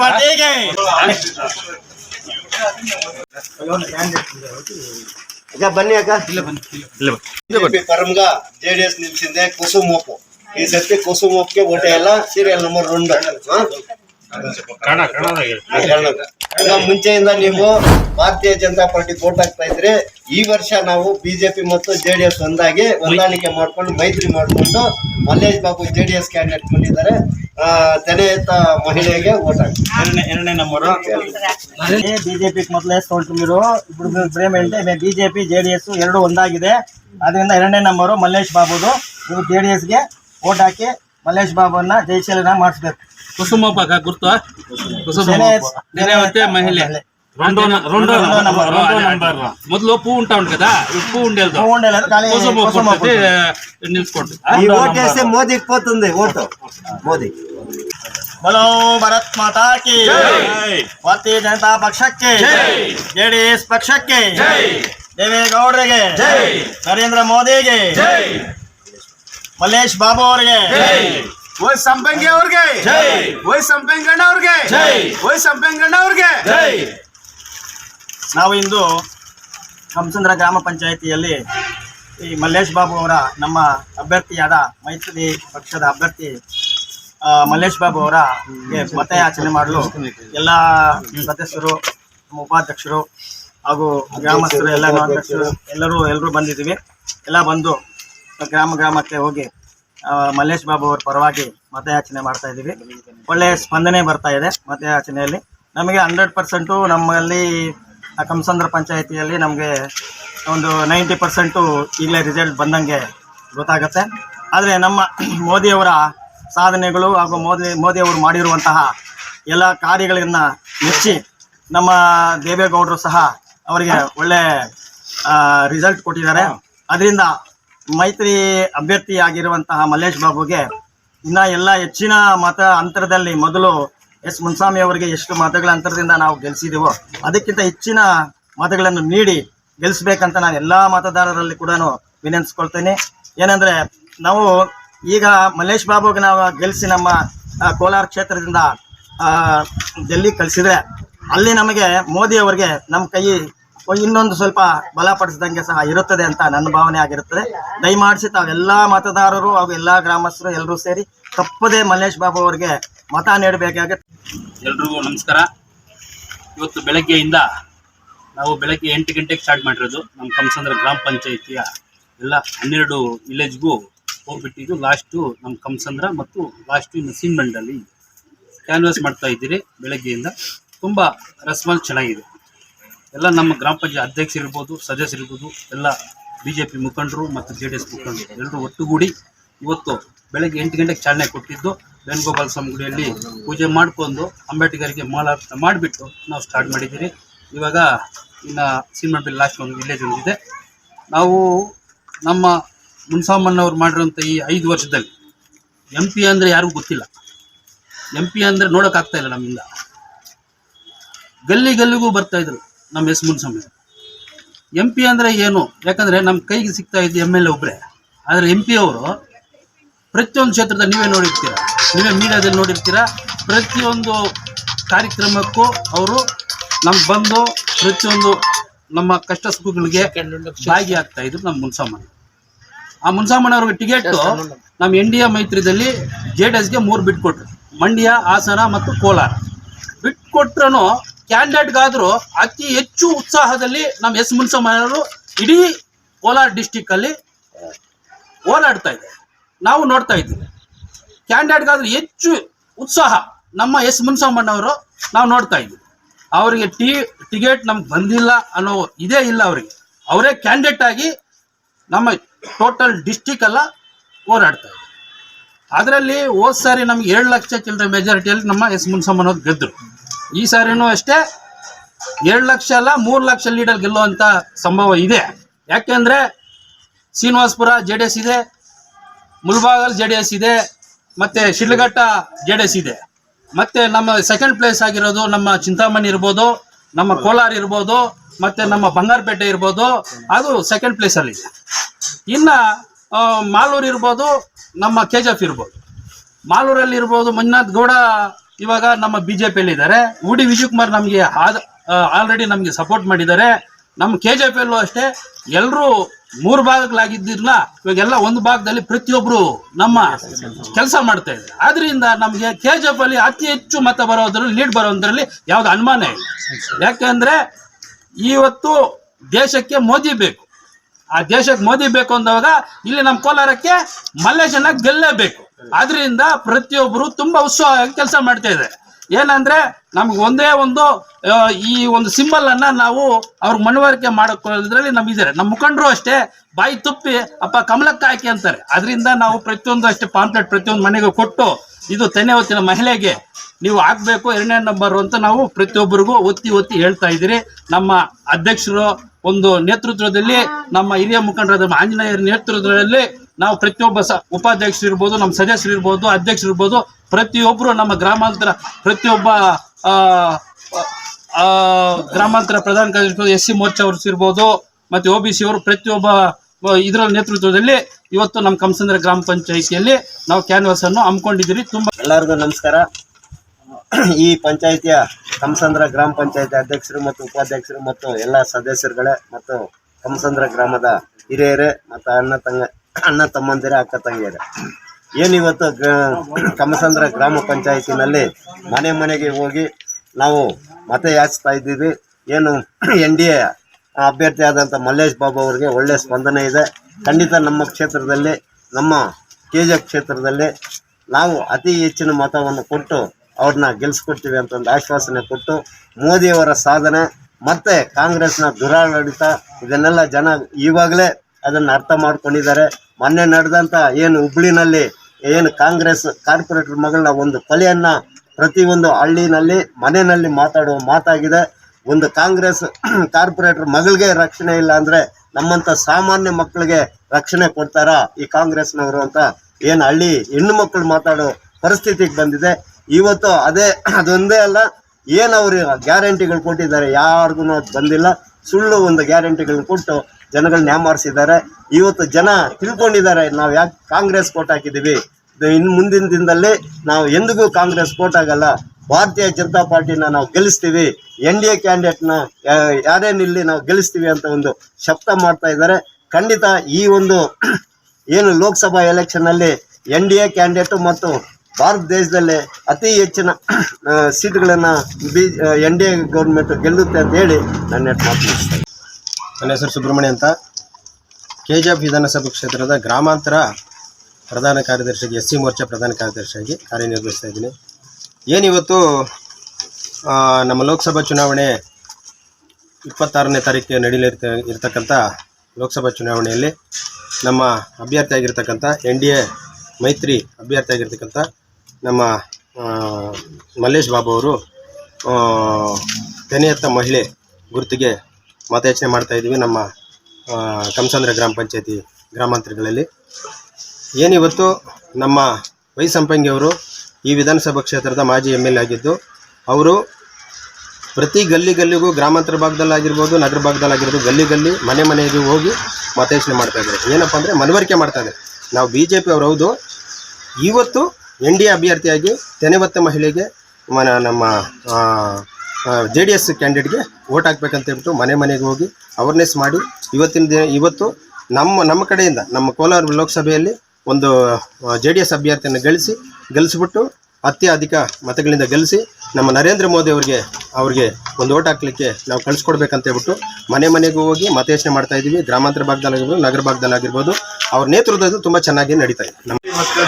ಪಾಟೀಲ್ಗೆ ಅಕ್ಕ ಬನ್ನಿ ಅಕ್ಕ. ಬಿಜೆಪಿ ಪರಂಗ ಜೆಡಿಎಸ್ ನಿಲ್ಸಿದೆ ಕುಸುಮೋಪು. ಈ ಸತಿ ಕುಸುಮೋಪ್ಗೆ ಓಟೆ ಎಲ್ಲ ಸೀರಿಯಲ್ ನಂಬರ್ రెండు? ಈಗ ಮುಂಚೆಯಿಂದ ನೀವು ಭಾರತೀಯ ಜನತಾ ಪಾರ್ಟಿ ವೋಟ್ ಹಾಕ್ತಾ ಇದ್ರೆ ಈ ವರ್ಷ ನಾವು ಬಿಜೆಪಿ ಮತ್ತು ಜೆ ಡಿ ಎಸ್ ಒಂದಾಗಿ ಹೊಂದಾಣಿಕೆ ಮಾಡ್ಕೊಂಡು ಮೈತ್ರಿ ಮಾಡಿಕೊಂಡು ಮಲ್ಲೇಶ್ ಬಾಬು ಜೆಡಿಎಸ್ ಕ್ಯಾಂಡಿಡೇಟ್ ಬಂದಿದ್ದಾರೆ. ತೆನೆಯುತ್ತ ಮಹಿಳೆಗೆ ವೋಟ್ ಹಾಕಿ. ಎರಡನೇ ನಂಬರು ಬಿಜೆಪಿ ಮೊದಲೇ ತೋಳ್ಕೊಂಡಿರು ಇಬ್ಬರು ಪ್ರೇಮ್ ಹೇಳ್ತೇವೆ ಬಿಜೆಪಿ ಎಸ್ ಎರಡು ಒಂದಾಗಿದೆ. ಅದರಿಂದ ಎರಡನೇ ನಂಬರು ಮಲ್ಲೇಶ್ ಬಾಬುದು. ಡಿ ಎಸ್ಗೆ ವೋಟ್ ಹಾಕಿ ಮಲ್ಲೇಶ್ ಬಾಬುನ ಜಯಶೀಲನ ಮಾಡಿಸ್ಬೇಕು. ಕುಸುಮಪ್ಪ ಕಾಕೂರ್ತಾ ಕಸುಮಪ್ಪ ಮಹಿಳೆ. ಮೊದ್ಲು ಪೂ 2 ಉಂಟು ಕದಾ? ಪೂ ಉಂಡೆಲ್ಲದ ಮೋದಿ ಇಗ್ಪೋತೊಂದಿ ಓಟ. ಮೋದಿ. ಜೈ ಭಾರತ್ ಮಾತಾ ಕಿ ಜೈ. ಪಕ್ಷಕ್ಕೆ ಜೈ. ಜೇಡಿ ಎಸ್ ಪಕ್ಷಕ್ಕೆ ದೇವೇಗೌಡರಿಗೆ ನರೇಂದ್ರ ಮೋದಿಗೆ ಮಲ್ಲೇಶ್ ಬಾಬು ಅವರಿಗೆ ಓಯ್ ಸಂಪಂಗಿ ಅವ್ರಿಗೆ. ಓಯ್ ಸಂಪಂಗಣ್ಣ ಅವ್ರಿಗೆ. ಓಯ್ ಸಂಪಂಗಣ್ಣ ಅವ್ರಿಗೆ. ನಾವು ಇಂದು ಕಂಸಂದ್ರ ಗ್ರಾಮ ಪಂಚಾಯಿತಿಯಲ್ಲಿ ಈ ಮಲ್ಲೇಶ್ ಬಾಬು ಅವರ ನಮ್ಮ ಅಭ್ಯರ್ಥಿಯಾದ ಮೈತ್ರಿ ಪಕ್ಷದ ಅಭ್ಯರ್ಥಿ ಮಲ್ಲೇಶ್ ಬಾಬು ಅವರ ಮತಯಾಚನೆ ಮಾಡಲು ಎಲ್ಲ ಸದಸ್ಯರು ನಮ್ಮ ಉಪಾಧ್ಯಕ್ಷರು ಹಾಗೂ ಗ್ರಾಮಸ್ಥರು ಎಲ್ಲ ಅಧ್ಯಕ್ಷರು ಎಲ್ಲರೂ ಎಲ್ಲರೂ ಬಂದಿದ್ದೀವಿ. ಎಲ್ಲ ಬಂದು ಗ್ರಾಮ ಗ್ರಾಮಕ್ಕೆ ಹೋಗಿ ಮಲ್ಲೇಶ್ ಬಾಬು ಅವ್ರ ಪರವಾಗಿ ಮತಯಾಚನೆ ಮಾಡ್ತಾ ಇದ್ದೀವಿ. ಒಳ್ಳೆಯ ಸ್ಪಂದನೆ ಬರ್ತಾ ಇದೆ ಮತಯಾಚನೆಯಲ್ಲಿ. ನಮಗೆ ಹಂಡ್ರೆಡ್ ಪರ್ಸೆಂಟು ನಮ್ಮಲ್ಲಿ ಕಂಸಂದ್ರ ಪಂಚಾಯಿತಿಯಲ್ಲಿ ನಮಗೆ ಒಂದು ನೈಂಟಿ ಪರ್ಸೆಂಟು ಈಗಲೇ ರಿಸಲ್ಟ್ ಬಂದಂಗೆ ಗೊತ್ತಾಗುತ್ತೆ. ಆದರೆ ನಮ್ಮ ಮೋದಿಯವರ ಸಾಧನೆಗಳು ಹಾಗೂ ಮೋದಿ ಮೋದಿಯವರು ಮಾಡಿರುವಂತಹ ಎಲ್ಲ ಕಾರ್ಯಗಳನ್ನು ಮೆಚ್ಚಿ ನಮ್ಮ ದೇವೇಗೌಡರು ಸಹ ಅವರಿಗೆ ಒಳ್ಳೆ ರಿಸಲ್ಟ್ ಕೊಟ್ಟಿದ್ದಾರೆ. ಅದರಿಂದ ಮೈತ್ರಿ ಅಭ್ಯರ್ಥಿಯಾಗಿರುವಂತಹ ಮಲ್ಲೇಶ್ ಬಾಬುಗೆ ಇನ್ನ ಎಲ್ಲ ಹೆಚ್ಚಿನ ಮತ ಅಂತರದಲ್ಲಿ ಮೊದಲು ಎಸ್ ಮುನ್ಸ್ವಾಮಿ ಅವರಿಗೆ ಎಷ್ಟು ಮತಗಳ ಅಂತರದಿಂದ ನಾವು ಗೆಲ್ಸಿದೀವೋ ಅದಕ್ಕಿಂತ ಹೆಚ್ಚಿನ ಮತಗಳನ್ನು ನೀಡಿ ಗೆಲ್ಲಿಸ್ಬೇಕಂತ ನಾನು ಎಲ್ಲ ಮತದಾರರಲ್ಲಿ ಕೂಡ ವಿನಂತಿಸ್ಕೊಳ್ತೇನೆ. ಏನಂದ್ರೆ ನಾವು ಈಗ ಮಲ್ಲೇಶ್ ಬಾಬುಗೆ ನಾವು ಗೆಲ್ಲಿಸಿ ನಮ್ಮ ಕೋಲಾರ ಕ್ಷೇತ್ರದಿಂದ ಡೆಲ್ಲಿ ಕಳಿಸಿದ್ರೆ ಅಲ್ಲಿ ನಮಗೆ ಮೋದಿ ಅವರಿಗೆ ನಮ್ಮ ಕೈ ಇನ್ನೊಂದು ಸ್ವಲ್ಪ ಬಲಪಡಿಸಿದಂಗೆ ಸಹ ಇರುತ್ತದೆ ಅಂತ ನನ್ನ ಭಾವನೆ ಆಗಿರುತ್ತದೆ. ದಯಮಾಡಿಸಿ ತಾವೆಲ್ಲ ಮತದಾರರು ಹಾಗೂ ಎಲ್ಲ ಗ್ರಾಮಸ್ಥರು ಎಲ್ಲರೂ ಸೇರಿ ತಪ್ಪದೇ ಮಲ್ಲೇಶ್ ಬಾಬು ಅವರಿಗೆ ಮತ ನೀಡಬೇಕಾಗುತ್ತೆ. ಎಲ್ರಿಗೂ ನಮಸ್ಕಾರ. ಇವತ್ತು ಬೆಳಗ್ಗೆಯಿಂದ ನಾವು ಬೆಳಗ್ಗೆ ಎಂಟು ಗಂಟೆಗೆ ಸ್ಟಾರ್ಟ್ ಮಾಡಿರೋದು. ನಮ್ಮ ಕಮಸಂದ್ರ ಗ್ರಾಮ ಪಂಚಾಯಿತಿಯ ಎಲ್ಲ ಹನ್ನೆರಡು ವಿಲೇಜ್ಗೂ ಹೋಗ್ಬಿಟ್ಟಿದ್ದು. ಲಾಸ್ಟು ನಮ್ಮ ಕಮಸಂದ್ರ ಮತ್ತು ಲಾಸ್ಟು ಇನ್ನು ಸೀನ್ಮಂಡಲ್ಲಿ ಕ್ಯಾನ್ವಾಸ್ ಮಾಡ್ತಾ ಇದ್ದೀರಿ ಬೆಳಗ್ಗೆಯಿಂದ. ತುಂಬ ರೆಸ್ಪಾನ್ಸ್ ಚೆನ್ನಾಗಿದೆ. ಎಲ್ಲ ನಮ್ಮ ಗ್ರಾಮ ಪಂಚಾಯತ್ ಅಧ್ಯಕ್ಷರಿರ್ಬೋದು ಸದಸ್ಯರಿರ್ಬೋದು ಎಲ್ಲ ಬಿ ಜೆ ಪಿ ಮುಖಂಡರು ಮತ್ತು ಜೆ ಡಿ ಎಸ್ ಮುಖಂಡರು ಎಲ್ಲರೂ ಒಟ್ಟುಗೂಡಿ ಇವತ್ತು ಬೆಳಗ್ಗೆ ಎಂಟು ಗಂಟೆಗೆ ಚಾಲನೆ ಕೊಟ್ಟಿದ್ದು ವೇಣುಗೋಪಾಲ ಸ್ವಾಮಿ ಗುಡಿಯಲ್ಲಿ ಪೂಜೆ ಮಾಡ್ಕೊಂಡು ಅಂಬೇಡ್ಕರ್ಗೆ ಮಾಲಾರ್ಪಣೆ ಮಾಡಿಬಿಟ್ಟು ನಾವು ಸ್ಟಾರ್ಟ್ ಮಾಡಿದ್ದೀರಿ. ಇವಾಗ ಇನ್ನು ಸಿನಿಮಾ ಲಾಸ್ಟ್ ಒಂದು ವಿಲೇಜ್ ಒಂದಿದೆ ನಾವು ನಮ್ಮ ಮುನ್ಸಾಮಣ್ಣವ್ರು ಮಾಡಿರೋಂಥ ಈ ಐದು ವರ್ಷದಲ್ಲಿ ಎಂ ಪಿ ಅಂದರೆ ಯಾರಿಗೂ ಗೊತ್ತಿಲ್ಲ. ಎಂ ಪಿ ಅಂದರೆ ನೋಡೋಕ್ಕಾಗ್ತಾ ಇಲ್ಲ ನಮ್ಮಿಂದ. ಗಲ್ಲಿ ಗಲ್ಲಿಗೂ ಬರ್ತಾ ಇದ್ರು. ನಮ್ಮ ಎಸ್ ಮುನ್ಸ್ವಾಮಿ. ಎಂ ಪಿ ಅಂದರೆ ಏನು? ಯಾಕಂದರೆ ನಮ್ಮ ಕೈಗೆ ಸಿಗ್ತಾ ಇದ್ದು ಎಂ ಎಲ್ ಎ ಒಬ್ಬರೇ ಆದರೆ ಎಂ ಪಿ ಅವರು ಪ್ರತಿಯೊಂದು ಕ್ಷೇತ್ರದ ನೀವೇ ನೋಡಿರ್ತೀರ. ನೀವೇ ಮೀಡಿಯಾದಲ್ಲಿ ನೋಡಿರ್ತೀರ. ಪ್ರತಿಯೊಂದು ಕಾರ್ಯಕ್ರಮಕ್ಕೂ ಅವರು ನಮ್ಗೆ ಬಂದು ಪ್ರತಿಯೊಂದು ನಮ್ಮ ಕಷ್ಟ ಸುಖಗಳಿಗೆ ಭಾಗಿಯಾಗ್ತಾ ಇದ್ರು ನಮ್ಮ ಮುನ್ಸಾಮಣ್ಣ ಆ ಮುನ್ಸಾಮಣ್ಣವ್ರಿಗೆ ಟಿಕೆಟ್ ನಮ್ಮ ಎನ್ ಡಿ ಎ ಮೈತ್ರಿದಲ್ಲಿ ಜೆ ಡಿ ಎಸ್ಗೆ ಮೂರು ಬಿಟ್ಕೊಟ್ರು ಮಂಡ್ಯ ಹಾಸನ ಮತ್ತು ಕೋಲಾರ. ಬಿಟ್ಕೊಟ್ರು ಕ್ಯಾಂಡಿಡೇಟ್ಗಾದರೂ ಅತಿ ಹೆಚ್ಚು ಉತ್ಸಾಹದಲ್ಲಿ ನಮ್ಮ ಎಸ್ ಮುನ್ಸಮ್ಮನವರು ಇಡೀ ಕೋಲಾರ ಡಿಸ್ಟಿಕ್ಕಲ್ಲಿ ಓಲಾಡ್ತಾ ಇದೆ ನಾವು ನೋಡ್ತಾ ಇದ್ದೀವಿ. ಕ್ಯಾಂಡಿಡೇಟ್ಗಾದ್ರೆ ಹೆಚ್ಚು ಉತ್ಸಾಹ ನಮ್ಮ ಎಸ್ ಮುನ್ಸಮ್ಮಣ್ಣವರು ನಾವು ನೋಡ್ತಾ ಇದ್ದೀವಿ. ಅವರಿಗೆ ಟಿ, ಟಿಕೆಟ್ ನಮ್ಗೆ ಬಂದಿಲ್ಲ ಅನ್ನೋ ಇದೇ ಇಲ್ಲ ಅವರಿಗೆ. ಅವರೇ ಕ್ಯಾಂಡಿಡೇಟ್ ಆಗಿ ನಮ್ಮ ಟೋಟಲ್ ಡಿಸ್ಟಿಕ್ ಎಲ್ಲ ಹೋರಾಡ್ತಾ ಇದ್ದಾರೆ. ಅದರಲ್ಲಿ ಹೋದ್ ಸಾರಿ ನಮ್ಗೆ ಏಳು ಲಕ್ಷ ಚಿಲ್ಲರೆ ಮೆಜಾರಿಟಿಯಲ್ಲಿ ನಮ್ಮ ಎಸ್ ಮುನ್ಸಮ್ಮನವ್ರು ಗೆದ್ದರು ಈ ಸಾರಿನೂ ಅಷ್ಟೇ ಏಳು ಲಕ್ಷ ಅಲ್ಲ, ಮೂರು ಲಕ್ಷ ಲೀಡರ್ ಗೆಲ್ಲುವಂಥ ಸಂಭವ ಇದೆ. ಯಾಕೆಂದರೆ ಶ್ರೀನಿವಾಸ್ಪುರ ಜೆ ಡಿ ಎಸ್ ಇದೆ ಮುಲ್ಬಾಗಲ್ ಜೆ ಡಿ ಎಸ್ ಇದೆ, ಮತ್ತು ಶಿಡ್ಲಘಟ್ಟ ಜೆ ಡಿ ಎಸ್ ಇದೆ. ಮತ್ತು ನಮ್ಮ ಸೆಕೆಂಡ್ ಪ್ಲೇಸ್ ಆಗಿರೋದು ನಮ್ಮ ಚಿಂತಾಮಣಿ ಇರ್ಬೋದು, ನಮ್ಮ ಕೋಲಾರ ಇರ್ಬೋದು, ಮತ್ತೆ ನಮ್ಮ ಬಂಗಾರಪೇಟೆ ಇರ್ಬೋದು, ಅದು ಸೆಕೆಂಡ್ ಪ್ಲೇಸ್ ಅಲ್ಲಿ ಇದೆ. ಇನ್ನ ಮಾಲೂರು ಇರ್ಬೋದು, ನಮ್ಮ ಕೆ ಜಿ ಎಫ್ ಇರ್ಬೋದು. ಮಾಲೂರಲ್ಲಿ ಇರ್ಬೋದು, ಮಂಜುನಾಥ್ ಗೌಡ ಇವಾಗ ನಮ್ಮ ಬಿಜೆಪಿಯಲ್ಲಿ ಇದ್ದಾರೆ. ಉಡಿ ವಿಜಯಕುಮಾರ್ ನಮಗೆ ಆಲ್ರೆಡಿ ನಮಗೆ ಸಪೋರ್ಟ್ ಮಾಡಿದ್ದಾರೆ. ನಮ್ಮ ಕೆ ಜೆ ಪಿ ಅಲ್ಲೂ ಅಷ್ಟೇ ಎಲ್ಲರೂ ಮೂರು ಭಾಗಗಳಾಗಿದ್ದಿರಲ್ಲ ಇವಾಗೆಲ್ಲ ಒಂದು ಭಾಗದಲ್ಲಿ ಪ್ರತಿಯೊಬ್ಬರು ನಮ್ಮ ಕೆಲಸ ಮಾಡ್ತಾ ಇದ್ದಾರೆ. ಆದ್ರಿಂದ ನಮಗೆ ಕೆ ಜೆ ಪಿ ಅಲ್ಲಿ ಅತಿ ಹೆಚ್ಚು ಮತ ಬರೋದ್ರಲ್ಲಿ ಲೀಡ್ ಬರೋದ್ರಲ್ಲಿ ಯಾವ್ದು ಅನುಮಾನ ಇಲ್ಲ. ಯಾಕೆಂದ್ರೆ ಇವತ್ತು ದೇಶಕ್ಕೆ ಮೋದಿ ಬೇಕು. ಆ ದೇಶಕ್ಕೆ ಮೋದಿ ಬೇಕು ಅಂದವಾಗ ಇಲ್ಲಿ ನಮ್ಮ ಕೋಲಾರಕ್ಕೆ ಮಲ್ಲೇಶನ ಗೆಲ್ಲೇಬೇಕು. ಆದ್ರಿಂದ ಪ್ರತಿಯೊಬ್ಬರು ತುಂಬಾ ಉತ್ಸಾಹವಾಗಿ ಕೆಲಸ ಮಾಡ್ತಾ ಇದೆ. ಏನಂದ್ರೆ ನಮ್ಗೆ ಒಂದೇ ಒಂದು ಈ ಒಂದು ಸಿಂಬಲ್ ಅನ್ನ ನಾವು ಅವ್ರ ಮನವರಿಕೆ ಮಾಡಿದ್ರಲ್ಲಿ ನಮ್ ಇದಾರೆ. ನಮ್ಮ ಮುಖಂಡರು ಅಷ್ಟೇ ಬಾಯಿ ತುಪ್ಪಿ, ಅಪ್ಪ ಕಮಲಕ್ಕ ಹಾಕಿ ಅಂತಾರೆ. ಅದರಿಂದ ನಾವು ಪ್ರತಿಯೊಂದು ಅಷ್ಟೇ ಪಾಂಪ್ಲೆಟ್ ಪ್ರತಿಯೊಂದು ಮನೆಗೆ ಕೊಟ್ಟು, ಇದು ತೆನೆ ಹೊತ್ತಿನ ಮಹಿಳೆಗೆ ನೀವು ಹಾಕ್ಬೇಕು, ಎರಡನೇ ನಂಬರ್ ಅಂತ ನಾವು ಪ್ರತಿಯೊಬ್ಬರಿಗೂ ಒತ್ತಿ ಒತ್ತಿ ಹೇಳ್ತಾ ಇದ್ದೀರಿ. ನಮ್ಮ ಅಧ್ಯಕ್ಷರು ಒಂದು ನೇತೃತ್ವದಲ್ಲಿ, ನಮ್ಮ ಹಿರಿಯ ಮುಖಂಡರಾದ ಆಂಜನೇಯರ ನೇತೃತ್ವದಲ್ಲಿ ನಾವು ಪ್ರತಿಯೊಬ್ಬ ಸ ಉಪಾಧ್ಯಕ್ಷರು ಇರ್ಬೋದು, ನಮ್ಮ ಸದಸ್ಯರು ಇರ್ಬೋದು, ಅಧ್ಯಕ್ಷರು ಇರ್ಬೋದು ಪ್ರತಿಯೊಬ್ಬರು ನಮ್ಮ ಗ್ರಾಮಾಂತರ, ಪ್ರತಿಯೊಬ್ಬ ಗ್ರಾಮಾಂತರ ಪ್ರಧಾನ ಕಾರ್ಯದರ್ಶಿ ಎಸ್ ಸಿ ಮೋರ್ಚಾ ಅವರು ಇರ್ಬೋದು, ಮತ್ತು ಒ ಬಿ ಸಿ ಅವರು ಪ್ರತಿಯೊಬ್ಬ ಇದರ ನೇತೃತ್ವದಲ್ಲಿ ಇವತ್ತು ನಮ್ಮ ಕಂಸಂದ್ರ ಗ್ರಾಮ ಪಂಚಾಯಿತಿಯಲ್ಲಿ ನಾವು ಕ್ಯಾನ್ವಾಸ್ ಅನ್ನು ಹಮ್ಮಿಕೊಂಡಿದ್ದೀರಿ. ತುಂಬಾ ಎಲ್ಲರಿಗೂ ನಮಸ್ಕಾರ. ಈ ಪಂಚಾಯಿತಿಯ ಕಮಸಂದ್ರ ಗ್ರಾಮ ಪಂಚಾಯತಿ ಅಧ್ಯಕ್ಷರು ಮತ್ತು ಉಪಾಧ್ಯಕ್ಷರು ಮತ್ತು ಎಲ್ಲ ಸದಸ್ಯರುಗಳೇ ಮತ್ತು ಕಮಸಂದ್ರ ಗ್ರಾಮದ ಹಿರಿಯರೇ ಮತ್ತು ಅಣ್ಣ ತಂಗ ಅಣ್ಣ ತಮ್ಮಂದಿರ ಅಕ್ಕ ತಂಗಿಯರ. ಏನಿವತ್ತು ಕಮಸಂದ್ರ ಗ್ರಾಮ ಪಂಚಾಯತಿನಲ್ಲಿ ಮನೆ ಮನೆಗೆ ಹೋಗಿ ನಾವು ಮತ ಯಾಚಿಸ್ತಾ ಇದ್ದೀವಿ. ಏನು ಎನ್ ಡಿ ಎ ಅಭ್ಯರ್ಥಿ ಆದಂಥ ಮಲ್ಲೇಶ್ ಬಾಬು ಅವರಿಗೆ ಒಳ್ಳೆಯ ಸ್ಪಂದನೆ ಇದೆ. ಖಂಡಿತ ನಮ್ಮ ಕ್ಷೇತ್ರದಲ್ಲಿ, ನಮ್ಮ ಕೆ ಜಿ ಕ್ಷೇತ್ರದಲ್ಲಿ ನಾವು ಅತಿ ಹೆಚ್ಚಿನ ಮತವನ್ನು ಕೊಟ್ಟು ಅವ್ರನ್ನ ಗೆಲ್ಲಿಸ್ಕೊಡ್ತೀವಿ ಅಂತ ಒಂದು ಆಶ್ವಾಸನೆ ಕೊಟ್ಟು ಮೋದಿಯವರ ಸಾಧನೆ ಮತ್ತೆ ಕಾಂಗ್ರೆಸ್ನ ದುರಾಡಳಿತ ಇದನ್ನೆಲ್ಲ ಜನ ಈವಾಗಲೇ ಅದನ್ನು ಅರ್ಥ ಮಾಡ್ಕೊಂಡಿದ್ದಾರೆ. ಮೊನ್ನೆ ನಡೆದಂಥ ಏನು ಹುಬ್ಳಿನಲ್ಲಿ ಏನು ಕಾಂಗ್ರೆಸ್ ಕಾರ್ಪೊರೇಟರ್ ಮಗಳನ್ನ ಒಂದು ಕೊಲೆಯನ್ನು ಪ್ರತಿಯೊಂದು ಹಳ್ಳಿನಲ್ಲಿ, ಮನೆಯಲ್ಲಿ ಮಾತಾಡುವ ಮಾತಾಗಿದೆ. ಒಂದು ಕಾಂಗ್ರೆಸ್ ಕಾರ್ಪೊರೇಟರ್ ಮಗಳಿಗೆ ರಕ್ಷಣೆ ಇಲ್ಲ ಅಂದ್ರೆ ನಮ್ಮಂತ ಸಾಮಾನ್ಯ ಮಕ್ಕಳಿಗೆ ರಕ್ಷಣೆ ಕೊಡ್ತಾರಾ ಈ ಕಾಂಗ್ರೆಸ್ನವರು ಅಂತ ಏನು ಹಳ್ಳಿ ಹೆಣ್ಣು ಮಕ್ಕಳು ಮಾತಾಡೋ ಪರಿಸ್ಥಿತಿಗೆ ಬಂದಿದೆ. ಇವತ್ತು ಅದೇ ಅದೊಂದೇ ಅಲ್ಲ, ಏನು ಅವರು ಗ್ಯಾರಂಟಿಗಳು ಕೊಟ್ಟಿದ್ದಾರೆ ಯಾರಿಗೂ ಅದು ಬಂದಿಲ್ಲ. ಸುಳ್ಳು ಒಂದು ಗ್ಯಾರಂಟಿಗಳನ್ನ ಕೊಟ್ಟು ಜನಗಳನ್ನ ನ್ಯಾಮಾರಿಸಿದ್ದಾರೆ ಇವತ್ತು ಜನ ತಿಳ್ಕೊಂಡಿದ್ದಾರೆ. ನಾವು ಯಾಕೆ ಕಾಂಗ್ರೆಸ್ ಕೋಟ್ ಹಾಕಿದ್ದೀವಿ? ಇನ್ನು ಮುಂದಿನ ದಿನದಲ್ಲಿ ನಾವು ಎಂದಿಗೂ ಕಾಂಗ್ರೆಸ್ ಕೋಟ್ ಆಗಲ್ಲ. ಭಾರತೀಯ ಜನತಾ ಪಾರ್ಟಿನ ನಾವು ಗೆಲ್ಲಿಸ್ತೀವಿ. ಎನ್ ಡಿ ಎ ಕ್ಯಾಂಡಿಡೇಟ್ನ ಯಾರೇ ನಿಲ್ಲಿ ನಾವು ಗೆಲ್ಲಿಸ್ತೀವಿ ಅಂತ ಒಂದು ಶಬ್ದ ಮಾಡ್ತಾ ಇದ್ದಾರೆ. ಖಂಡಿತ ಈ ಒಂದು ಏನು ಲೋಕಸಭಾ ಎಲೆಕ್ಷನ್ನಲ್ಲಿ ಎನ್ ಡಿ ಎ ಕ್ಯಾಂಡಿಡೇಟು ಮತ್ತು ಭಾರತ ದೇಶದಲ್ಲಿ ಅತಿ ಹೆಚ್ಚಿನ ಸೀಟ್ಗಳನ್ನು B, N D A government ಗೆಲ್ಲುತ್ತೆ ಅಂತ ಹೇಳಿ ನನ್ನ ಮಾತು ನನ್ನ ಹೆಸರು ಸುಬ್ರಹ್ಮಣ್ಯ ಅಂತ. ಕೆ ಜಿ ಎಫ್ ವಿಧಾನಸಭಾ ಕ್ಷೇತ್ರದ ಗ್ರಾಮಾಂತರ ಪ್ರಧಾನ ಕಾರ್ಯದರ್ಶಿಯಾಗಿ, ಎಸ್ ಸಿ ಮೋರ್ಚಾ ಪ್ರಧಾನ ಕಾರ್ಯದರ್ಶಿಯಾಗಿ ಕಾರ್ಯನಿರ್ವಹಿಸ್ತಾ ಇದ್ದೀನಿ. ಏನಿವತ್ತು ನಮ್ಮ ಲೋಕಸಭಾ ಚುನಾವಣೆ ಇಪ್ಪತ್ತಾರನೇ ತಾರೀಕಿಗೆ ನಡೀಲಿರ್ತ, ಇರ್ತಕ್ಕಂಥ ಲೋಕಸಭಾ ಚುನಾವಣೆಯಲ್ಲಿ ನಮ್ಮ ಅಭ್ಯರ್ಥಿಯಾಗಿರ್ತಕ್ಕಂಥ ಎನ್ ಡಿ ಎ ಮೈತ್ರಿ ಅಭ್ಯರ್ಥಿಯಾಗಿರ್ತಕ್ಕಂಥ ನಮ್ಮ ಮಲ್ಲೇಶ್ ಬಾಬು ಅವರು ತೆನೆಯತ್ತ ಮಹಿಳೆ ಗುರುತಿಗೆ ಮತಯಾಚನೆ ಮಾಡ್ತಾ ಇದ್ದೀವಿ ನಮ್ಮ ಕಂಸಂದ್ರ ಗ್ರಾಮ ಪಂಚಾಯತಿ ಗ್ರಾಮಾಂತರಗಳಲ್ಲಿ. ಏನಿವತ್ತು ನಮ್ಮ ವೈ ಸಂಪಂಗಿಯವರು ಈ ವಿಧಾನಸಭಾ ಕ್ಷೇತ್ರದ ಮಾಜಿ ಎಂ ಎಲ್ ಆಗಿದ್ದು, ಅವರು ಪ್ರತಿ ಗಲ್ಲಿ ಗಲ್ಲಿಗೂ ಗ್ರಾಮಾಂತರ ಭಾಗದಲ್ಲಾಗಿರ್ಬೋದು ನಗರ ಭಾಗದಲ್ಲಾಗಿರ್ಬೋದು ಗಲ್ಲಿ ಗಲ್ಲಿ ಮನೆ ಮನೆಗೆ ಹೋಗಿ ಮತಯಾಚನೆ ಮಾಡ್ತಾ ಇದ್ದಾರೆ. ಏನಪ್ಪ ಅಂದರೆ ಮನವರಿಕೆ ಮಾಡ್ತಾ ಇದ್ದಾರೆ. ನಾವು ಬಿ ಜೆ ಹೌದು, ಇವತ್ತು ಎನ್ ಡಿ ಎ ಅಭ್ಯರ್ಥಿಯಾಗಿ ತೆನೆವತ್ತ ಮಹಿಳೆಗೆ ನಮ್ಮ ಜೆ ಡಿ ಎಸ್ ಕ್ಯಾಂಡಿಡೇಟ್ಗೆ ಓಟ್ ಹಾಕ್ಬೇಕಂತ ಹೇಳ್ಬಿಟ್ಟು ಮನೆ ಮನೆಗೆ ಹೋಗಿ ಅವೇರ್ನೆಸ್ ಮಾಡಿ ಇವತ್ತಿನ ದಿನ, ಇವತ್ತು ನಮ್ಮ ನಮ್ಮ ಕಡೆಯಿಂದ, ನಮ್ಮ ಕೋಲಾರ ಲೋಕಸಭೆಯಲ್ಲಿ ಒಂದು ಜೆ ಡಿ ಎಸ್ ಅಭ್ಯರ್ಥಿಯನ್ನು ಗಳಿಸಿ ಗೆಲ್ಲಿಸ್ಬಿಟ್ಟು ಅತ್ಯಧಿಕ ಮತಗಳಿಂದ ಗೆಲ್ಲಿಸಿ ನಮ್ಮ ನರೇಂದ್ರ ಮೋದಿ ಅವರಿಗೆ, ಅವ್ರಿಗೆ ಒಂದು ಓಟ್ ಹಾಕ್ಲಿಕ್ಕೆ ನಾವು ಕಳಿಸ್ಕೊಡ್ಬೇಕಂತ ಹೇಳ್ಬಿಟ್ಟು ಮನೆ ಮನೆಗೂ ಹೋಗಿ ಮತಯಾಚನೆ ಮಾಡ್ತಾ ಇದ್ದೀವಿ. ಗ್ರಾಮಾಂತರ ಭಾಗದಲ್ಲಾಗಿರ್ಬೋದು, ನಗರ ಭಾಗದಲ್ಲಾಗಿರ್ಬೋದು, ಅವ್ರ ನೇತೃತ್ವದಲ್ಲಿ ತುಂಬ ಚೆನ್ನಾಗಿ ನಡೀತಾ ಇದೆ. ನಮ್ಮ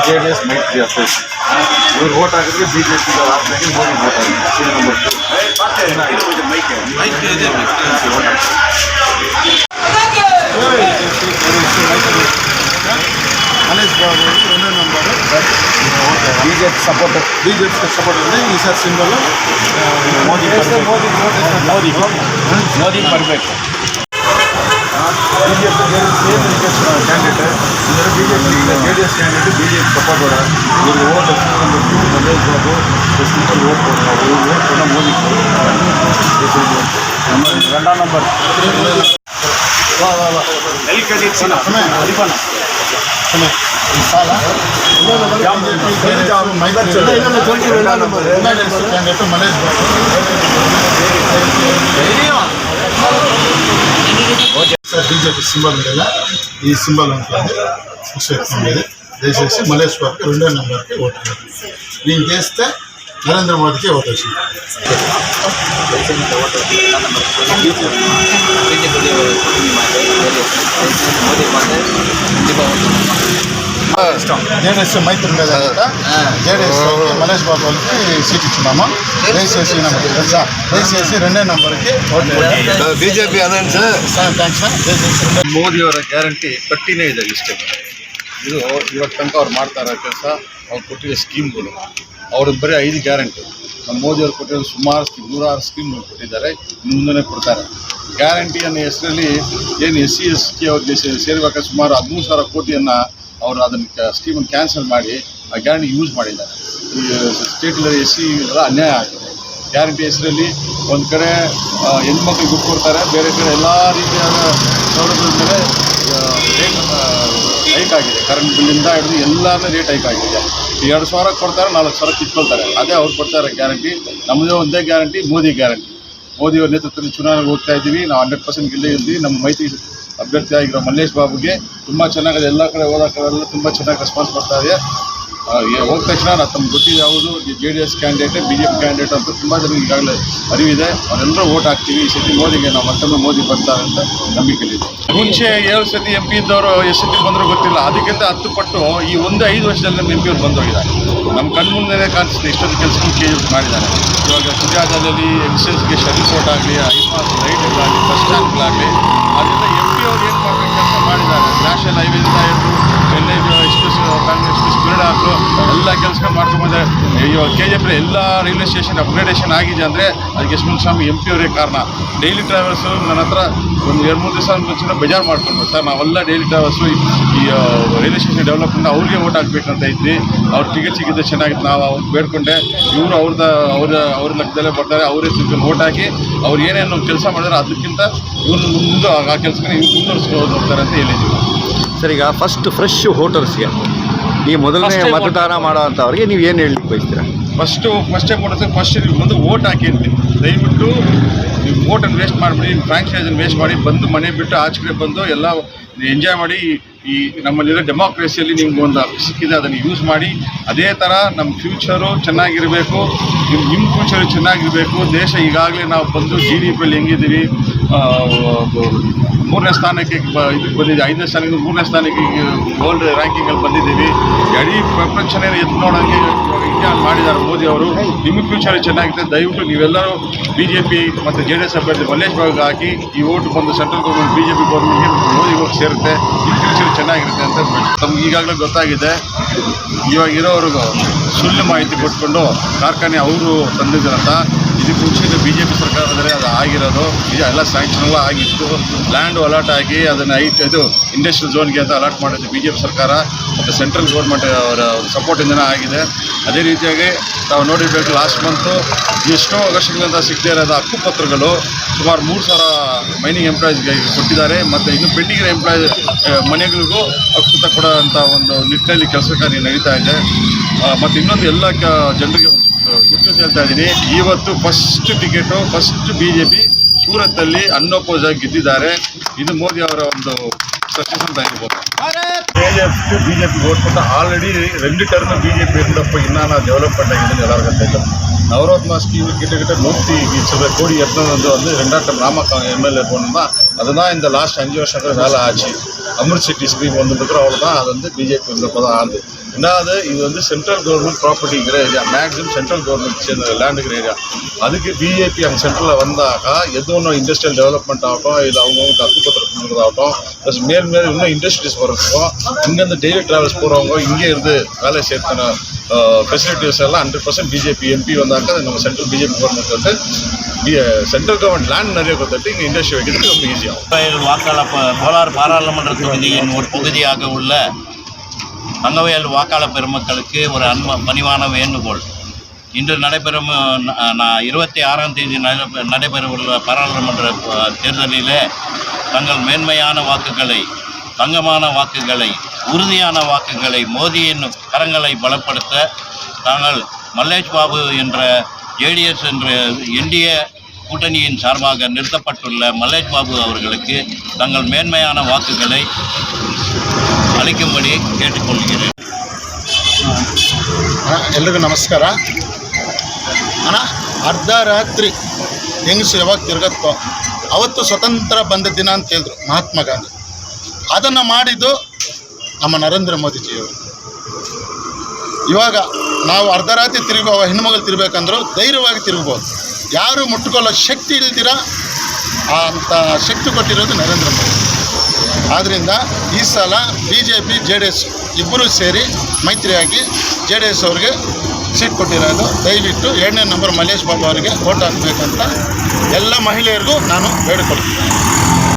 ಜೆ ಡಿ ಎಸ್ ಓಟ್ ಹಾಕಿದ್ರೆ ಬಿ ಜೆ ಹಾಕಿದ್ರೆ ಮೋದಿ ಓಟ್ ಹಾಕಿದ್ರೆ ನಂಬರ್ ಟು ಮನೇಶ್ ಬಾಬು ಒಂದೇ number B J P support B J BJP same candidate ಇವರು B J P J D S candidate B J P support ಬೇಡ ಇವ್ರಿಗೆ ಓಟ್ ಬಂದು Manesh Babu ಕೃಷ್ಣದಲ್ಲಿ vote ಕೊಡ್ತಾರೆ ಇವ್ರು ಓಟ್ ಕೂಡ Modi ರೆಂಡ number candidate Manesh Babu BJP symbol ఉండేలా ఈ సింబల్ ఉంటుంది ఫిక్స్ ఉండేది దయచేసి మలేష్ బాబుకి రెండో నెంబర్కి ఓటు వేయండి. దీన్ని చేస్తే నరేంద్ర మోదీకి ఓటు వచ్చింది జేడీఎస్ మైత్రి ఉండేది అనమాట జేడీఎస్ మలేష్ బాబు వాళ్ళకి సీట్ ఇచ్చినాము దయచేసి ఈ నెంబర్ తెలుసా దయచేసి రెండో నెంబర్కి ఓటు వేయండి. ಬಿಜೆಪಿ ಅದೇನು ಸರ್ సార్ థ్యాంక్స్ సార్ దయచేసి రెండో ಮೋದಿಯವರ ಗ್ಯಾರಂಟಿ ಪಟ್ಟಿನೇ ಇದೆ ಇಷ್ಟೇ ಇದು ಇವತ್ತು ತನಕ ಅವ್ರು ಮಾಡ್ತಾ ಇರೋ ಕೆಲಸ ಅವ್ರು ಕೊಟ್ಟಿರೋ ಸ್ಕೀಮ್ಗಳು ಅವ್ರಿಗೆ ಬರೀ ಐದು ಗ್ಯಾರಂಟಿ ನಮ್ಮ ಮೋದಿಯವರು ಕೊಟ್ಟಿರೋ ಸುಮಾರು ಸ್ಕೀಮ್ ನೂರಾರು ಸ್ಕೀಮ್ಗಳು ಕೊಟ್ಟಿದ್ದಾರೆ ಇನ್ನು ಮುಂದೆ ಕೊಡ್ತಾರೆ ಗ್ಯಾರಂಟಿ ಅನ್ನೋ ಹೆಸರಲ್ಲಿ ಏನು ಎಸ್ ಸಿ ಎಸ್ ಟಿ ಅವ್ರಿಗೆ ಸೇ- ಸೇರ್ಬೇಕಾದ್ರೆ ಸುಮಾರು ಹದಿಮೂರು ಸಾವಿರ ಕೋಟಿಯನ್ನು ಅವರು ಅದನ್ನು ಸ್ಕೀಮನ್ನು ಕ್ಯಾನ್ಸಲ್ ಮಾಡಿ ಆ ಗ್ಯಾರಂಟಿ ಯೂಸ್ ಮಾಡಿದ್ದಾರೆ. ಈ ಸ್ಟೇಟಲ್ಲಿ ಎಸ್ ಸಿ ಎಲ್ಲ ಅನ್ಯಾಯ ಆಗಿದೆ. ಗ್ಯಾರಂಟಿ ಹೆಸರಲ್ಲಿ ಒಂದು ಕಡೆ ಹೆಣ್ಮಕ್ಳಿಗೆ ದುಡ್ಡು ಕೊಡ್ತಾರೆ, ಬೇರೆ ಕಡೆ ಎಲ್ಲ ರೀತಿಯಾದ ಸೌಲಭ್ಯದ ಮೇಲೆ ರೇಟ್ ಹೈಕ್ ಆಗಿದೆ. ಕರೆಂಟ್ ಬಿಲ್ಲಿಂದ ಹಿಡಿದು ಎಲ್ಲಾನು ರೇಟ್ ಹೈಕ್ ಆಗಿದೆ. ಎರಡು ಸಾವಿರ ಕೊಡ್ತಾರೆ, ನಾಲ್ಕು ಸಾವಿರ ಕಿತ್ಕೊಳ್ತಾರೆ ಅದೇ ಅವ್ರು ಕೊಡ್ತಾರೆ ಗ್ಯಾರಂಟಿ ನಮ್ಮದೇ ಒಂದೇ ಗ್ಯಾರಂಟಿ ಮೋದಿ ಗ್ಯಾರಂಟಿ ಮೋದಿ ಅವರ ನೇತೃತ್ವದಲ್ಲಿ ಚುನಾವಣೆಗೆ ಹೋಗ್ತಾ ಇದ್ದೀವಿ, ನಾವು ಹಂಡ್ರೆಡ್ ಪರ್ಸೆಂಟ್ ಗೆಲ್ಲೇ ಇದ್ದೀವಿ ನಮ್ಮ ಮೈತ್ರಿ ಅಭ್ಯರ್ಥಿ ಆಗಿರೋ ಮಲ್ಲೇಶ್ ಬಾಬುಗೆ ತುಂಬ ಚೆನ್ನಾಗಿದೆ. ಎಲ್ಲ ಕಡೆ ಹೋದ ಕಡೆಲ್ಲ ತುಂಬ ಚೆನ್ನಾಗಿ ರೆಸ್ಪಾನ್ಸ್ ಬರ್ತಾ ಇದೆ. ಹೋದ ತಕ್ಷಣ ನಾನು ತಮ್ಮ ಗೊತ್ತಿದೆ ಯಾವುದು? J D S candidate B J P candidate ಅಂತ ತುಂಬ ಜನಕ್ಕೆ ಈಗಾಗಲೇ ಅರಿವಿದೆ. ಅವರೆಲ್ಲರೂ ಓಟ್ ಹಾಕ್ತೀವಿ. ಈ ಸತಿ ಮೋದಿಗೆ ನಾವು ಮತ್ತೊಮ್ಮೆ ಮೋದಿ ಬರ್ತಾರೆ ಅಂತ ನಂಬಿಕೆ ಇದೆ. ಮುಂಚೆ ಏಳು ಸತಿ ಎಂ ಪಿ ಇದ್ದವರು ಎಷ್ಟು ಸತಿ ಬಂದರೂ ಗೊತ್ತಿಲ್ಲ. ಅದಕ್ಕಿಂತ ಹತ್ತು ಪಟ್ಟು ಈ ಒಂದು ಐದು ವರ್ಷದಲ್ಲಿ ನಮ್ಮ ಎಂ ಪಿ ಅವ್ರು ಬಂದೋಗಿದ್ದಾರೆ. ನಮ್ಮ ಕಣ್ಮುಂದೆ ಕಾಣಿಸುತ್ತೆ. ಇಷ್ಟೊಂದು ಕೆಲಸಗಳು ಕೆ ಮಾಡಿದ್ದಾರೆ. ಇವಾಗ ಸುಜಾತದಲ್ಲಿ ಎಕ್ಸೈಸ್ಗೆ ಶೆಲ್ ಕೋಟ್ ಆಗಲಿ ಐಪಾಸ್ ಲೈಟ್ಗಳಾಗಲಿ ಬಸ್ ಸ್ಟ್ಯಾಂಡ್ಗಳಾಗಲಿ ಅದೆಲ್ಲ ಅವ್ರು ಏನು ಕೆಲಸ ಮಾಡಿದ್ದಾರೆ. ನ್ಯಾಷನಲ್ ಎಲ್ಲ ಹಿಡಿದು ಎಕ್ಸ್ಪ್ರೆಸ್ ಸ್ಪೀಡ್ ಹಾಕು ಎಲ್ಲ ಕೆಲಸ ಮಾಡ್ಕೊಂಬಂದ್ರೆ ಇವಾಗ ಕೆ ಜಿ ಎಫ್ ಎಲ್ಲ ರೈಲ್ವೆ ಸ್ಟೇಷನ್ ಅಪ್ಗ್ರೇಡೇಷನ್ ಆಗಿದೆ ಅಂದರೆ ಅದಕ್ಕೆ ಯಶವಂತ ಸ್ವಾಮಿ ಎಂ ಪಿ ಅವರೇ ಕಾರಣ. ಡೈಲಿ ಟ್ರಾವೆಲ್ಸು ನನ್ನ ಹತ್ರ ಒಂದು ಎರಡು ಮೂರು ದಿವಸ ಮುಂಚೆ ಬೇಜಾರು ಮಾಡ್ಕೊಂಡು ಸರ್, ನಾವೆಲ್ಲ ಡೈಲಿ ಟ್ರಾವೆಲ್ಸು ಈ ರೈಲ್ವೆ ಸ್ಟೇಷನ್ ಡೆವಲಪ್ಮೆಂಟ್ ಅವ್ರಿಗೆ ಓಟ್ ಹಾಕ್ಬೇಕಂತ ಇದ್ವಿ. ಅವ್ರ ಟಿಕೆಟ್ ಸಿಗಿದ್ರೆ ಚೆನ್ನಾಗಿತ್ತು. ನಾವು ಅವ್ರಿಗೆ ಬೇಡ್ಕೊಂಡೆ. ಇವರು ಅವ್ರದ ಅವ್ರ ಅವ್ರ ಲೆಕ್ಕದಲ್ಲೇ ಬರ್ತಾರೆ. ಅವರೇ ಸಿಕ್ಕ ಓಟ್ ಹಾಕಿ ಅವ್ರು ಏನೇನು ಕೆಲಸ ಮಾಡಿದ್ರೆ ಅದಕ್ಕಿಂತ ಇವ್ರು ಮುಂದೆ ಆ ಕೆಲಸಕ್ಕೆ ಇವ್ರು ಮುಂದುವರ್ಸ್ಕೊಂಡು ಹೋಗ್ತಾರೆ ಅಂತ ಹೇಳಿದ್ದೀವಿ ಸರ್, ಈಗ ಫಸ್ಟ್ ಫ್ರೆಶ್ ವೋಟರ್ಸ್ಗೆ ಈ ಮೊದಲನೇ First time ಮತದಾನ ಮಾಡೋ ಅಂಥವ್ರಿಗೆ ನೀವು ಏನು ಹೇಳಲಿಕ್ಕೆ ಬಯಸ್ತೀರಾ? ಫಸ್ಟು ಫಸ್ಟ್ ಕೊಡೋದು ಫಸ್ಟ್ ನೀವು ಬಂದು ಓಟ್ ಹಾಕಿ ಅಂತೀನಿ ದಯವಿಟ್ಟು ನೀವು ಓಟನ್ನು ವೇಸ್ಟ್ ಮಾಡಿಬಿಡಿ ಫ್ರಾಂಚೈಸನ್ನು ವೇಸ್ಟ್ ಮಾಡಿ ಬಂದು ಮನೆ ಬಿಟ್ಟು ಆಚೆ ಕಡೆ ಬಂದು ಎಲ್ಲ ಎಂಜಾಯ್ ಮಾಡಿ ಈ ನಮ್ಮಲ್ಲಿರೋ ಡೆಮಾಕ್ರೆಸಿಯಲ್ಲಿ ನಿಮ್ಗೆ ಒಂದು ಸಿಕ್ಕಿದೆ, ಅದನ್ನು ಯೂಸ್ ಮಾಡಿ, ಅದೇ ಥರ ನಮ್ಮ ಫ್ಯೂಚರು ಚೆನ್ನಾಗಿರಬೇಕು ನಿಮ್ಮ ನಿಮ್ಮ ಫ್ಯೂಚರು ಚೆನ್ನಾಗಿರಬೇಕು, ದೇಶ ಈಗಾಗಲೇ ನಾವು ಬಂದು ಜಿ ಡಿ ಪಿಯಲ್ಲಿ ಹೆಂಗಿದ್ದೀವಿ ಮೂರನೇ ಸ್ಥಾನಕ್ಕೆ ಇದಕ್ಕೆ ಬಂದಿದ್ದೀವಿ, ಐದನೇ ಸ್ಥಾನಕ್ಕೆ ಮೂರನೇ ಸ್ಥಾನಕ್ಕೆ ಗೋಲ್ಡ್ ರ್ಯಾಂಕಿಂಗಲ್ಲಿ ಬಂದಿದ್ದೀವಿ. ಇಡೀ ಪ್ರಪಂಚನೇ ಎದ್ದು ನೋಡೋಕ್ಕೆ ಇಂಡಿಯಾ ಮಾಡಿದ್ದಾರೆ ಮೋದಿ ಅವರು. ನಿಮ್ಮ ಫ್ಯೂಚರ್ ಚೆನ್ನಾಗಿದೆ, ದಯವಿಟ್ಟು ನೀವೆಲ್ಲರೂ ಬಿ ಜೆ ಪಿ ಮತ್ತು ಜೆ ಡಿ ಎಸ್ ಅಭ್ಯರ್ಥಿ ಮಲ್ಲೇಶ್ ಹಾಕಿ, ಈ ಓಟು ಬಂದು central government B J P ಗೌರ್ಮೆಂಟ್ಗೆ Modi ಹೋಗಿ ಸೇರುತ್ತೆ, ಈ ಫ್ಯೂಚರ್ ಚೆನ್ನಾಗಿರುತ್ತೆ ಅಂತ ನಮ್ಗೆ ಈಗಾಗಲೇ ಗೊತ್ತಾಗಿದೆ, ಇವಾಗ ಸುಳ್ಳು ಮಾಹಿತಿ ಕೊಟ್ಕೊಂಡು ಕಾರ್ಖಾನೆ ಅವರು ತಂದಿದ್ದಾರಂತ. ಇದಕ್ಕೆ ಮುಂಚೆ ಬಿ ಜೆ ಪಿ ಸರ್ಕಾರದಲ್ಲಿ ಅದು ಆಗಿರೋದು. ಇದು ಎಲ್ಲ ಸ್ಯಾಂಕ್ಷನ್ ಎಲ್ಲ ಆಗಿತ್ತು. ಲ್ಯಾಂಡ್ ಅಲಾಟ್ ಆಗಿ ಅದನ್ನು ಐಟ್ ಇದು ಇಂಡಸ್ಟ್ರಿಯಲ್ ಝೋನ್ಗೆ ಅಂತ ಅಲಾಟ್ ಮಾಡಿದ್ದು ಬಿ ಜೆ ಪಿ ಸರ್ಕಾರ. ಮತ್ತು ಸೆಂಟ್ರಲ್ ಗೌರ್ಮೆಂಟ್ ಅವರ ಸಪೋರ್ಟಿಂದನೇ ಆಗಿದೆ. ಅದೇ ರೀತಿಯಾಗಿ ನಾವು ನೋಡಿರಬೇಕು ಲಾಸ್ಟ್ ಮಂತು ಎಷ್ಟೋ ವರ್ಷಗಳಿಂದ ಸಿಗದೇ ಇರೋದು ಹಕ್ಕುಪತ್ರಗಳು ಸುಮಾರು ಮೂರು ಸಾವಿರ ಮೈನಿಂಗ್ ಎಂಪ್ಲಾಯೀಸ್ಗೆ ಕೊಟ್ಟಿದ್ದಾರೆ. ಮತ್ತು ಇನ್ನು ಪೆಂಡಿಂಗ್ ಎಂಪ್ಲಾಯ್ ಮನೆಗಳಿಗೂ ಹಕ್ಕುಪತ್ರ ಕೊಡೋಂಥ ಒಂದು ನಿಟ್ಟಿನಲ್ಲಿ ಕೆಲಸ ಕಾರ್ಯ ನಡೀತಾ ಇದೆ. ಮತ್ತು ಇನ್ನೊಂದು ಎಲ್ಲ ಜನರಿಗೆ ಹೇಳ್ತಾ ಇದ್ದೀನಿ ಇವತ್ತು first ticket first B J P ಸೂರತ್ತಲ್ಲಿ unoppose ಆಗಿ ಗೆದ್ದಿದ್ದಾರೆ ಇದು ಮೋದಿ ಅವರ ಒಂದು ಸಕ್ಸಸ್ ಅಂತ ಹೇಳ್ಬೋದು K J F B J P vote ಕೊಟ್ಟು ಆಲ್ರೆಡಿ ரெண்டு டர்ம் பிஜேபி இருந்தப்போ என்னென்ன டெவலப்மெண்ட் ஆகிதுன்னு எல்லாருக்கும் தெரியும் நவரத்னா ஸ்கீம் கிட்டத்தட்ட நூற்றி சில கோடி எடுத்துன்னு வந்து வந்து ரெண்டாம் டைம் ராமக்கா எம்எல்ஏ போனோம்னா அதுதான் இந்த லாஸ்ட் அஞ்சு வருஷத்துல வேலை ஆச்சு அமிர்த் சிட்டி ஸ்கீம் வந்துட்டு அவ்வளோதான் அது வந்து பிஜேபி இருந்தப்போ தான் ஆகுது என்னது? இது வந்து சென்ட்ரல் கவர்மெண்ட் ப்ராப்பர்ட்டிங்கிற ஏரியா மேக்ஸிமம் சென்ட்ரல் கவர்மெண்ட் சேர்ந்த லேண்டுங்கிற ஏரியா அதுக்கு பிஏபி அங்கே சென்ட்ரலில் வந்தாக்கா எது ஒன்றும் இண்டஸ்ட்ரியல் டெவலப்மெண்ட் ஆகட்டும் இது அவங்கவுங்க கத்துப்பத்திரம் கொடுக்குறதாகட்டும் ப்ளஸ் மேல் மேல் இன்னும் இண்டஸ்ட்ரீஸ் போகிறதுக்கும் இங்கேருந்து டெய்லி ட்ராவல்ஸ் போகிறவங்க இங்கே இருந்து வேலை சேர்த்தன ஃபெசிலிட்டிஸ் எல்லாம் ஹண்ட்ரட் பர்சன்ட் பிஜேபி எம்பி வந்தாக்க நம்ம சென்ட்ரல் பிஜேபி கவர்மெண்ட் வந்து சென்ட்ரல் கவர்மெண்ட் லேண்ட் நிறைய கொடுத்துட்டு இங்கே இண்டஸ்ட்ரி வைக்கிறதுக்கு ரொம்ப ஈஸியாகும் வாக்காளர் கோலார் பாராளுமன்ற தொகுதியின் ஒரு பகுதியாக உள்ள மங்கவேல் வாக்காளர் பெருமக்களுக்கு ஒரு அன்ப பணிவான வேண்டுகோள். இன்று நடைபெறும் நான் இருபத்தி ஆறாம் தேதி நடைபெ- நடைபெறவுள்ள பாராளுமன்ற தேர்தலில் தேர்தலிலே தங்கள் மேன்மையான வாக்குகளை தங்கமான வாக்குகளை உறுதியான வாக்குகளை மோதியின் கரங்களை பலப்படுத்த தாங்கள் மல்லேஷ் பாபு என்ற ஜேடிஎஸ் என்ற என்டிய கூட்டணியின் சார்பாக நிறுத்தப்பட்டுள்ள மல்லேஷ் பாபு அவர்களுக்கு தங்கள் மேன்மையான வாக்குகளை ಆಲಿಕೆ ಮಾಡಿ ಎಲ್ರಿಗೂ ನಮಸ್ಕಾರ. ಅಣ್ಣ, ಅರ್ಧ ರಾತ್ರಿ ಹೆಂಗಸು ಯಾವಾಗ ತಿರುಗತ್ತೋ? ಅವತ್ತು ಸ್ವತಂತ್ರ ಬಂದ ದಿನ ಅಂತ ಹೇಳಿದ್ರು ಮಹಾತ್ಮ ಗಾಂಧಿ. ಅದನ್ನು ಮಾಡಿದ್ದು ನಮ್ಮ ನರೇಂದ್ರ ಮೋದಿಜಿಯವರು. ಇವಾಗ ನಾವು ಅರ್ಧ ರಾತ್ರಿ ತಿರುಗೋ ಹೆಣ್ಣುಮಗಳು ತಿರ್ಬೇಕಂದ್ರೂ ಧೈರ್ಯವಾಗಿ ತಿರುಗ್ಬೋದು. ಯಾರು ಮುಟ್ಕೊಳ್ಳೋ ಶಕ್ತಿ ಇಲ್ದಿರ? ಅಂತ ಶಕ್ತಿ ಕೊಟ್ಟಿರೋದು ನರೇಂದ್ರ ಮೋದಿ. ಆದ್ದರಿಂದ ಈ ಸಲ B J P J D S ಇಬ್ಬರೂ ಸೇರಿ ಮೈತ್ರಿಯಾಗಿ ಜೆ ಡಿ ಎಸ್ ಅವ್ರಿಗೆ ಸೀಟ್ ಕೊಟ್ಟಿರೋದು. ದಯವಿಟ್ಟು ಎರಡನೇ ನಂಬರ್ ಮಲ್ಲೇಶ್ ಬಾಬು ಅವರಿಗೆ ಓಟ್ ಹಾಕಬೇಕಂತ ಎಲ್ಲ ಮಹಿಳೆಯರಿಗೂ ನಾನು ಬೇಡಿಕೊಳ್ತೀನಿ